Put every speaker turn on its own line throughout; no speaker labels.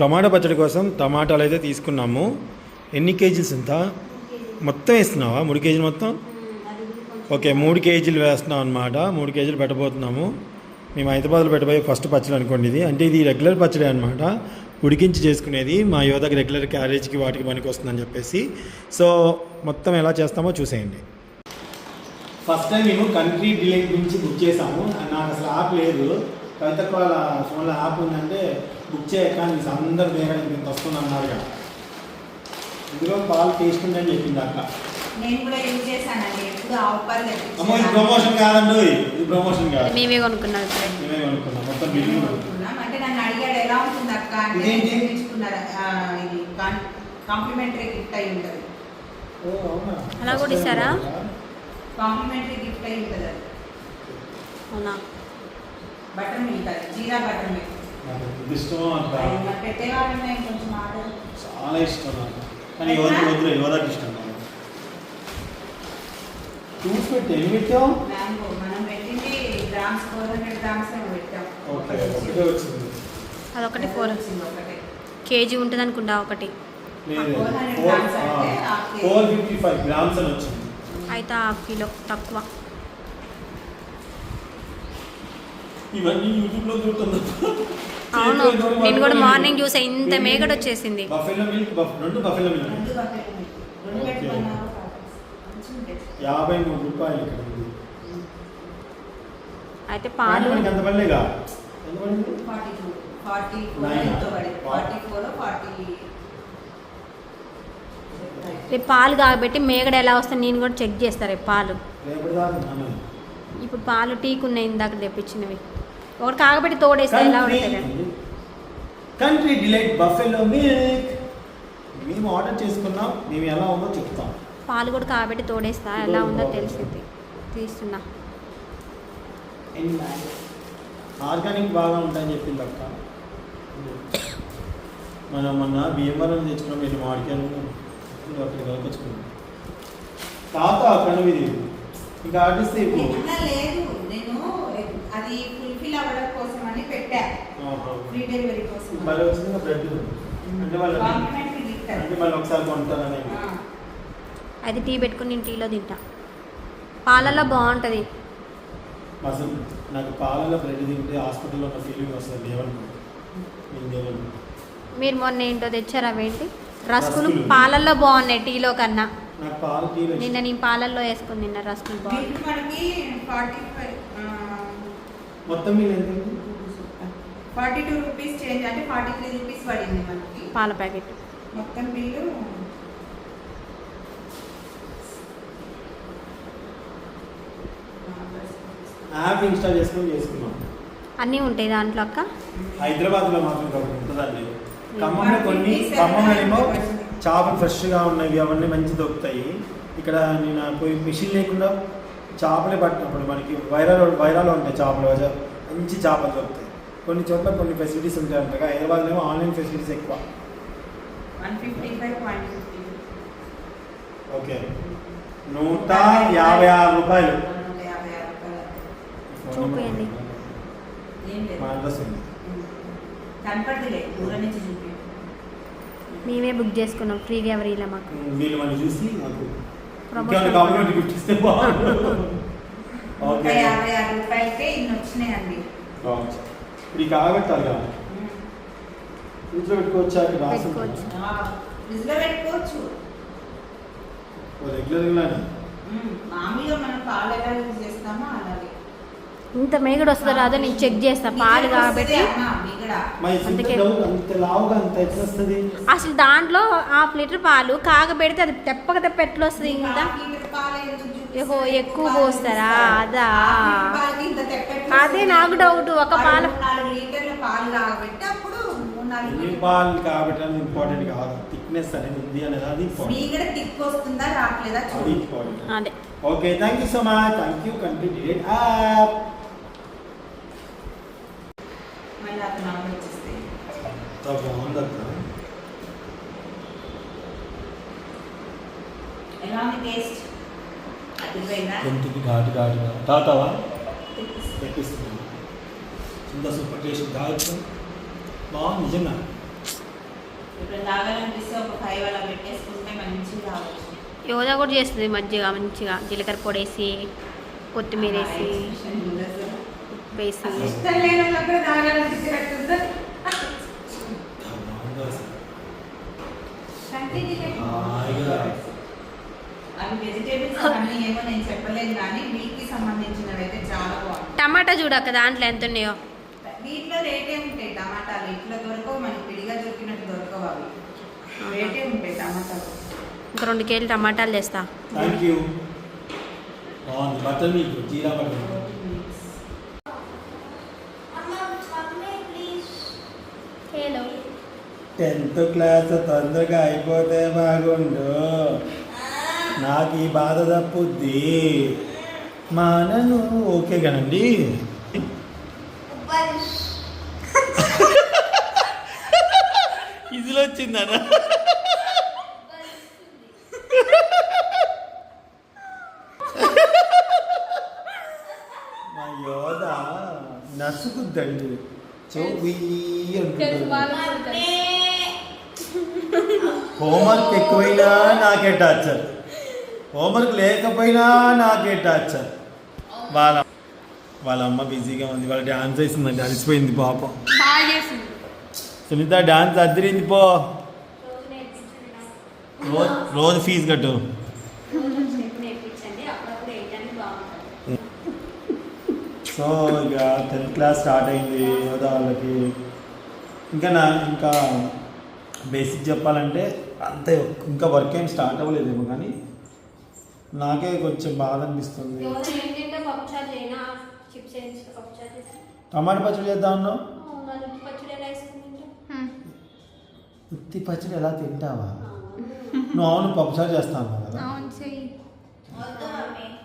టమాటా పచ్చడి కోసం టమాటాలు అయితే తీసుకున్నాము. ఎన్ని కేజీస్ ఇంత మొత్తం వేస్తున్నావా? మూడు కేజీలు మొత్తం? ఓకే మూడు కేజీలు వేస్తున్నాం అనమాట మూడు కేజీలు పెట్టబోతున్నాము. మేము హైదరాబాద్లో పెట్టబోయే ఫస్ట్ పచ్చడి అనుకోండి ఇది. అంటే ఇది రెగ్యులర్ పచ్చడి అనమాట ఉడికించి చేసుకునేది మా యువతకి రెగ్యులర్ క్యారేజ్కి వాటికి పనికి వస్తుందని చెప్పేసి. సో మొత్తం ఎలా చేస్తామో చూసేయండి. ఫస్ట్ టైం మేము కంట్రీ డిలే నుంచి బుక్ చేసాము నాకు అసలు యాప్ లేదు. కవిత వాళ్ళ ఫోన్లో యాప్ ఉందంటే బుక్ చేయక నీకు అందరు వేరే ఇంత వస్తుంది అన్నారు కదా. ఇందులో పాలు టేస్ట్ ఉందని చెప్పింది అట్లా అమ్మో ఇది. ప్రమోషన్ కాదండి ఇది ప్రమోషన్ కాదు.
మేమే కొనుక్కున్నాం.
మేమే కొనుక్కున్నాం. మొత్తం బిల్లు.
అంటే నన్ను అడిగాడు ఎలా ఉంటుంది అక్క? అంటే ఇది కాంప్లిమెంటరీ గిఫ్ట్ అయి ఉంటుంది?
అలా కూడా ఇస్తారా?
కాంప్లిమెంటరీ గిఫ్ట్ అయి ఉంటుంది అది.
అవునా?
బటర్ మిల్క్ అది. జీరా బటర్ మిల్క్
నాకు ఇష్టమో అంత చాలా ఇష్టం నాకు. కానీ యువతకి వద్దు యువతకి ఇష్టం నాకు. చూసి పెట్టి ఎన్ని ఓకే ఒకటే వచ్చింది.
అదొకటి ఫోర్ కేజీ ఉంటుంది అనుకుంటా ఒకటి.
లేదు
400 grams అంటే half kg.
Four fifty five grams అని వచ్చింది.
అయితే హాఫ్ కిలో తక్కువ.
ఇవన్నీ యూట్యూబ్లో దొరుకుతుంది
అవును. నేను కూడా మార్నింగ్ చూసా ఇంత మేకడ వచ్చేసింది.
బఫెలో మిల్క్ రెండు బఫెలో మిల్క్. యాభై మూడు రూపాయలు ఇక్కడ ఉంది.
అయితే పాలు
ఎంత పడలేగా?
రేపు పాలు కాబట్టి మేగడ ఎలా వస్తుంది నేను కూడా చెక్ చేస్తా రేపు పాలు. ఇప్పుడు పాలు టీకు ఉన్నాయి ఇందాక తెప్పించినవి. ఒకటి కాగబెట్టి తోడేస్తే ఎలా ఉంటుంది?
కంట్రీ డిలైట్ బఫెలో మిల్క్ మేము ఆర్డర్ చేసుకున్నాం. మేము ఎలా ఉందో చెప్తాం.
పాలు కూడా కాగబెట్టి తోడేస్తా. ఎలా ఉందో తెలిసింది. తీస్తున్నా.
ఆర్గానిక్ బాగా ఉంటాయని చెప్పింది అక్క. మనం మొన్న భీమవరం తెచ్చుకున్నాం. వెళ్ళి మామిడికాయలు అక్కడ కలుపుకొచ్చుకున్నాం. తాత అక్కడ ఇంకా ఆర్టిస్తే ఇప్పుడు?
అలా లేదు. నేను అది ఫుల్ఫిల్ అవ్వడం కోసం అని పెట్టా.
ఆహా.
ఫ్రీ డెలివరీ కోసం
మళ్ళీ వచ్చింది బ్రెడ్ అంటే వాళ్ళు
కాంప్లిమెంటరీ గిఫ్ట్
అంటే మళ్ళీ ఒకసారి కొంటానని.
అది టీ పెట్టుకుని నేను టీలో తింటా. పాలల్లో బాగుంటుంది.
అసలు నాకు పాలలో బ్రెడ్ తింటే హాస్పిటల్లో ఉన్న ఫీలింగ్ వస్తుంది ఏమనుకో ఇంకేమనుకో
మీరు మొన్న ఏంటో తెచ్చారా అవేంటి రస్కులు
రస్కులు.
పాలల్లో బాగున్నాయి టీలో కన్నా.
నాకు పాలు టీ
నిన్న నేను పాలల్లో వేసుకుని నిన్న రస్కులు బాగున్నాయి
మిల్క్ మనకి ఫార్టీ ఫైవ్
మొత్తం మీరు ఎంత?
ఫార్టీ టూ రూపీస్ చేంజ్ అంటే ఫార్టీ త్రీ రూపీస్ పడింది మనకి.
పాల ప్యాకెట్.
మొత్తం బిల్లు
యాప్ ఇన్స్టాల్ చేసుకొని చేసుకున్నాం
అన్నీ ఉంటాయి దాంట్లో అక్క?
హైదరాబాద్లో మాత్రం ఒకటి ఉంటుందండి. ఖమ్మంలో కొన్ని ఖమ్మంలో ఏమో చేపలు ఫ్రెష్గా ఉన్నవి అవన్నీ మంచి దొరుకుతాయి. ఇక్కడ నేను పోయి మిషన్ లేకుండా చేపలే పట్టినప్పుడు మనకి వైరాలో వైరాలో ఉంటాయి చేపలు మంచి చేపలు దొరుకుతాయి. కొన్ని చోట్ల కొన్ని ఫెసిలిటీస్ ఉంటాయి అంటారు హైదరాబాద్లో ఏమో ఆన్లైన్ ఫెసిలిటీస్ ఎక్కువ. ఓకే. నూట యాభై ఆరు రూపాయలు.
మేమే బుక్ చేసుకున్నాం. ఫ్రీగా ఎవరు మాకు.
వీళ్ళు మనం చూసి మాకు
యాభై ఆరు రూపాయలకే ఇన్ని వచ్చినాయండి.
బాగుంది ఇప్పుడు ఈ కాగబెట్టాలి కదా ఇంట్లో పెట్టుకోవచ్చా? ఇక్కడ రాసి
పెట్టుకోవచ్చు.
ఉమ్, మామూలుగా మనం పాలు ఎలా యూజ్ చేస్తామో అలాగే.
ఇంత మేగడ వస్తుందో రాదో నేను చెక్ చేస్తా పాలు కాబట్టి. అందుకే- అసలు దాంట్లో హాఫ్ లీటర్ పాలు కాగబెడితే అది తెప్పక తెప్ప ఎట్లా వస్తుంది ఇంత? ఏహో, ఎక్కువ పోస్తారా? అదా? అదే నాకు డౌట్ ఒక పాల
పాలు
ఎన్ని కాబట్టి ఇంపార్టెంట్ కాదు. థిక్నెస్ అనేది ఉంది అనేది అది ఇంపార్టెంట్
మీగడ టిక్ వస్తుందా రావట్లేదా?
అది
చూడు.
ఇంపార్టెంట్
అదే.
Okay thank you so much thank you complete app బాగుంది అక్క.
ఎలా ఉంది టేస్ట్ అదిపోయిందా
గొంతుకి ఘాటు ఘాటుగా. తాతావా తెప్పిస్తున్నాను చింత సూపర్ టేస్ట్ ఘాటు బాగుంది నిజంగా.
తాగాలనిపిస్తే ఒక ఫైవ్ అలా పెట్టేసుకుంటే మంచిగా తాగొచ్చు
యోగా కూడా చేస్తుంది మజ్జిగ మంచిగా. జీలకర్ర పొడి వేసి కొత్తిమీర వేసి టమాటా చూడక్క దాంట్లో ఎంత ఉన్నాయో?
వీటిలో రేటే ఉంటాయి టమాటాలు. ఇట్లా దొరకవు మనకి విడిగా దొరికినట్టు దొరకవు అవి. రేటే ఉంటాయి టమాటాలు.
ఇంకా రెండు కేజీలు టమాటాలు తెస్తా.
Thank you Jeera tenth class తొందరగా అయిపోతే బాగుండు. నాకు ఈ బాధ తప్పుద్ది. మా అన్నను ఓకే కదండి? ఇదిలో వచ్చిందన్న మా యోధ నసుకుద్దండి. చెవి హోంవర్క్ ఎక్కువైనా నాకే టార్చర్ హోంవర్క్ లేకపోయినా నాకే టార్చర్ వాళ్ళ వాళ్ళ అమ్మ బిజీగా ఉంది వాళ్ళ డాన్స్ వేసిందండి అలసిపోయింది పాపం. సునీత డాన్స్ అద్దరింది పో. రోజు రోజు ఫీజు కట్టు. సో ఇక టెన్త్ క్లాస్ స్టార్ట్ అయింది వాళ్ళకి. ఇంకా నా ఇంకా బేసిక్ చెప్పాలంటే అంతే ఇంకా వర్క్ ఏం స్టార్ట్ అవ్వలేదేమో కానీ నాకే కొంచెం బాధ అనిపిస్తుంది. టమాటా పచ్చడి చేద్దాం ఉత్తి పచ్చడి ఎలా తింటావా? నువ్వు అవును పప్పుచారు చేస్తాను కదా.
చెయ్యి.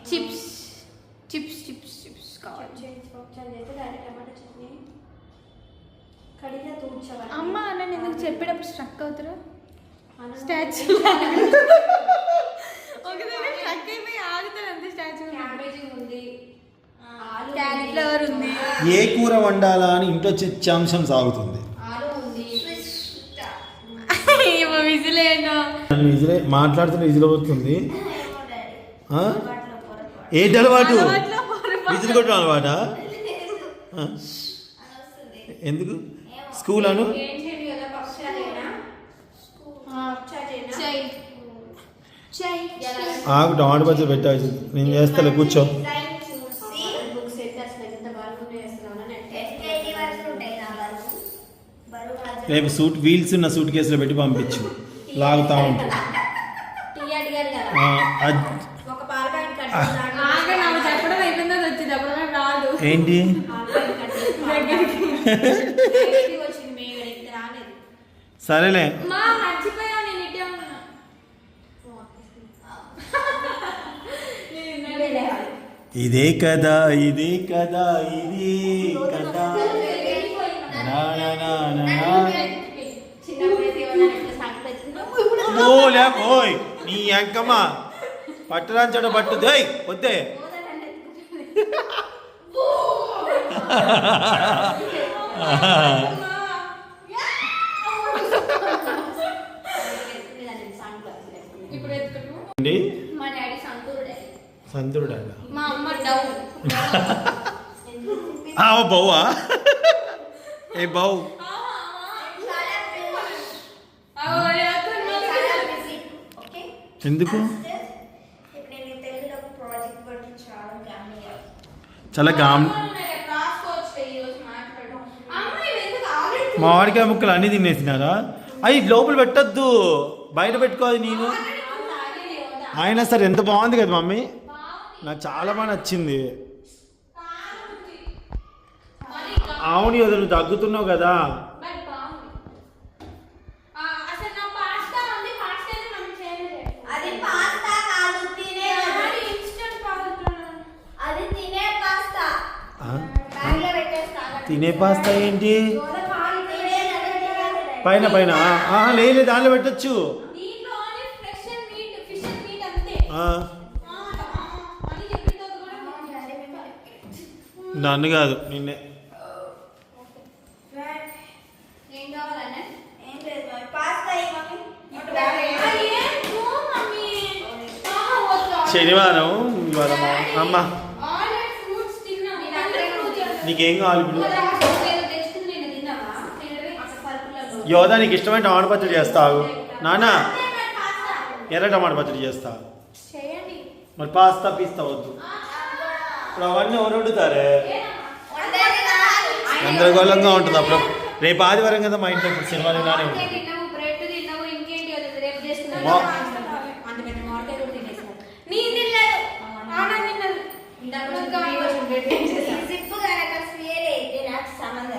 చిప్స్. చిప్స్ చిప్స్ చిప్స్ కావాలి.
అమ్మ నన్ను ఎందుకు చెప్పేటప్పుడు స్ట్రక్ అవుతారు స్టాచ్యూ ఒక దగ్గర స్ట్రక్ అయిపోయి ఆగుతారు అంతే స్టాచ్యూ
క్యాబేజీ ఉంది. ఆలు
క్యాలీఫ్లవర్ ఉంది.
ఏ కూర వండాలా అని ఇంట్లో చర్చాంశం సాగుతుంది. మాట్లాడుతున్న ఇజిలో వస్తుంది ఆ? ఏంటి అలవాటు. విజిల్ కొట్టడం అలవాట? ఎందుకు? స్కూల్ అను
ఏం చేయండి కదా పప్పుచారు చేయనా పప్పుచారు చేయనా
చెయ్యి
ఆకు టమాటా పచ్చడి పెట్టాల్సి నేను చేస్తాలే కూర్చో. రేపు సూట్ వీల్స్ ఉన్న సూట్ కేసులో పెట్టి పంపించు. లాగుతా ఉంటుంది
టీ అడిగారు కదా
ఆ, అద్-
ఒక పాల ప్యాకెట్ కట్
ఆగా నాకు చెప్పడం అయిపోయిందో అది వచ్చింది అప్పుడు రాదు
ఏంటి
వచ్చింది మేము ఇక్కడ రాలేదు
సరేలే
మా మర్చిపోయా నేను ఇటే ఉన్నా నేను ఇన్నడే.
ఇదే కదా ఇదే కదా ఇది కదా. నా, నా, నా, అంకమ్మ. పట్టరాంచడ పట్టు దోయ్ వద్దే.
ఇప్పుడు
మా
అమ్మ డౌన్
ఓ బౌవా? ఏ బౌ? ఎందుకు? చాలా గామ్ మామిడికాయ ముక్కలు అన్నీ తినేసినారా? అవి లోపల పెట్టద్దు. బయట పెట్టుకోవాలి నేను. అయినా సరే ఎంత బాగుంది కదా మమ్మీ. నాకు చాలా బాగా నచ్చింది. అవును కదా నువ్వు తగ్గుతున్నావు కదా.
అసలు నా పాస్తా ఉంది పాస్తా అయితే మనం చేయలేదు.
అది పాస్తా కాదు తినే
పాస్తా.
అది తినే పాస్తా.
ఆ?
బ్యాగ్లో పెట్టేస్తా.
తినే పాస్తా ఏంటి?
తినే
పైన పైన. ఆ, లేదు దానిలో పెట్టచ్చు. నన్ను కాదు నిన్నే.
శనివారం ఇవాళ అమ్మ. నీకేం కావాలి ఇప్పుడు? యోధా నీకు ఇష్టమైన టమాటా పచ్చడి చేస్తావు. నానా ఎర్ర టమాటా పచ్చడి
చేస్తావు.
మరి పాస్తా పిస్తా వద్దు. అవన్నీ ఎవరు వండుతారు? గందరగోళంగా ఉంటుంది. అప్పుడు రేపు ఆదివారం కదా మా ఇంట్లో
సినిమా తిన్నాను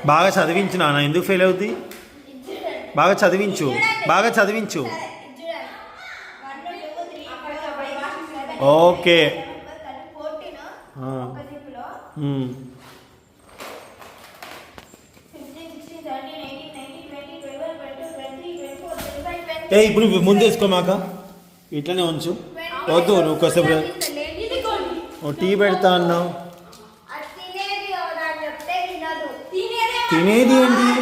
బాగా చదివించు నాన్న. ఎందుకు ఫెయిల్ అవుద్ది? బాగా చదివించు. బాగా చదివించు. ఓకే. ఏ ఇప్పుడు ముందేసుకో మాక. ఇట్లనే ఉంచు. వద్దు నువ్వు కాసేపు టీ పెడతా అన్నావు.
తినేది
ఏంటి?